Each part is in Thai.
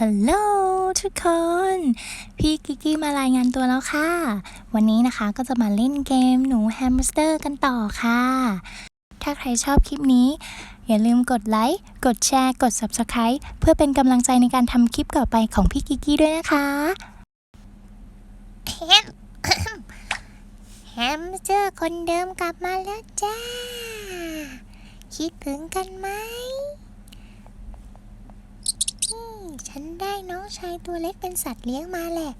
ฮัลโหลทุกคน พี่กิกกี้มารายงานตัวแล้วค่ะ วันนี้นะคะก็จะมาเล่นเกมหนูแฮมสเตอร์กันต่อค่ะ ถ้าใครชอบคลิปนี้ อย่าลืมกดไลค์ กดแชร์ กด Subscribe เพื่อเป็นกำลังใจในการทำคลิปต่อไปของพี่กิกกี้ด้วยนะคะแฮมแฮมสเตอร์คนเดิมกลับมาแล้วจ้า คิดถึงกันไหมอืมฉันได้น้ องชายตัวเล็กเป็นสัตว์เลี้ยงมาแหละ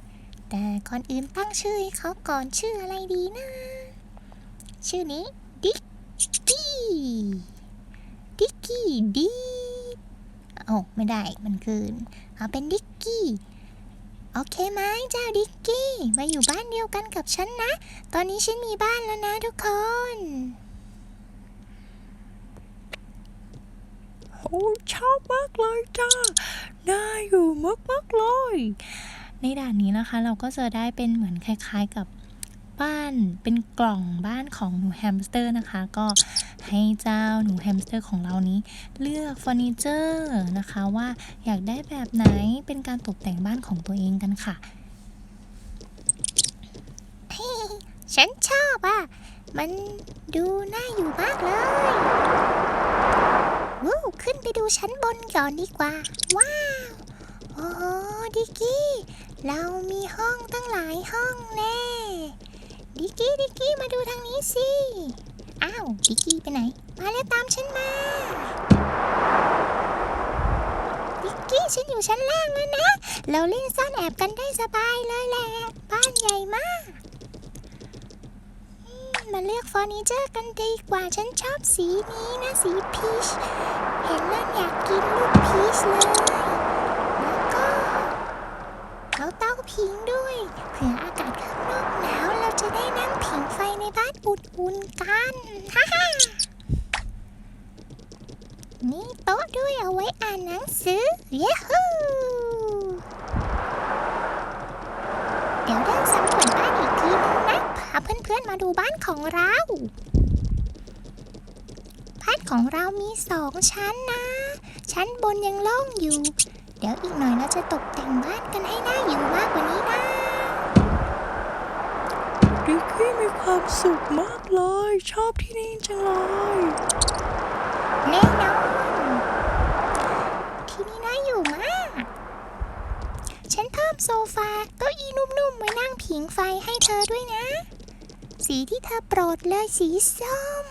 แต่ก่อนอื่นตั้งชื่อให้เขาก่อนชื่ออะไรดีนะ ชื่อนี้ดิกกี้ดิกกี้ดีโอ้ไม่ได้มันเกินเอาเป็นดิกกี้ โอเคไหมเจ้าดิกกี้ มาอยู่บ้านเดียวกันกับฉันนะ ตอนนี้ฉันมีบ้านแล้วนะทุกคน โอ้ ชอบมากเลยจ้า น่าอยู่มากมากเลย ในด่านนี้นะคะเราก็จะได้เป็นเหมือนคล้ายๆกับบ้านเป็นกล่องบ้านของหนูแฮมสเตอร์นะคะ ก็ให้เจ้าหนูแฮมสเตอร์ของเรานี้ เลือกเฟอร์นิเจอร์นะคะว่าอยากได้แบบไหนเป็นการตกแต่งบ้านของตัวเองกันค่ะฉันชอบอะ มันดูน่าอยู่มากเลย วู้ขึ้นไปดูชั้นบนก่อนดีกว่า ว้าว โอ้ดิกกี้ เรามีห้องตั้งหลายห้องแน่ ดิกกี้ดิกกี้มาดูทางนี้สิ อ้าว ดิกกี้ไปไหน มาแล้วตามฉันมา ดิกกี้ฉันอยู่ชั้นล่างแล้วนะ เราเล่นซ่อนแอบกันได้สบายเลยแหละ บ้านใหญ่มาก มาเลือกเฟอร์นิเจอร์กันดีกว่าฉันชอบสีนี้นะสีพีช เห็นแล้วอยากกินลูกพีชเลย แล้วก็เอาเตาผิงด้วยเผื่ออากาศข้างนอกหนาวเราจะได้นั่งผิงไฟในบ้านอุ่นๆกันฮ่าฮ่านี่โต๊ะด้วยเอาไว้อ่านหนังสือ เย้ฮูเดี๋ยวดิาเพื่อนๆมาดูบ้านของเรา บ้านของเรามีสองชั้นนะ ชั้นบนยังโล่งอยู่ เดี๋ยวอีกหน่อยเราจะตกแต่งบ้านกันให้น่าอยู่มากกว่านี้นะดิกกี้มีความสุขมากเลย ชอบที่นี่จังเลยแน่นอนที่นี่น่าอยู่มาก ฉันเพิ่มโซฟาเก้าอี้นุ่มๆไว้นั่งผิงไฟให้เธอด้วยนะ สีที่เธอโปรดเลยสีส้ม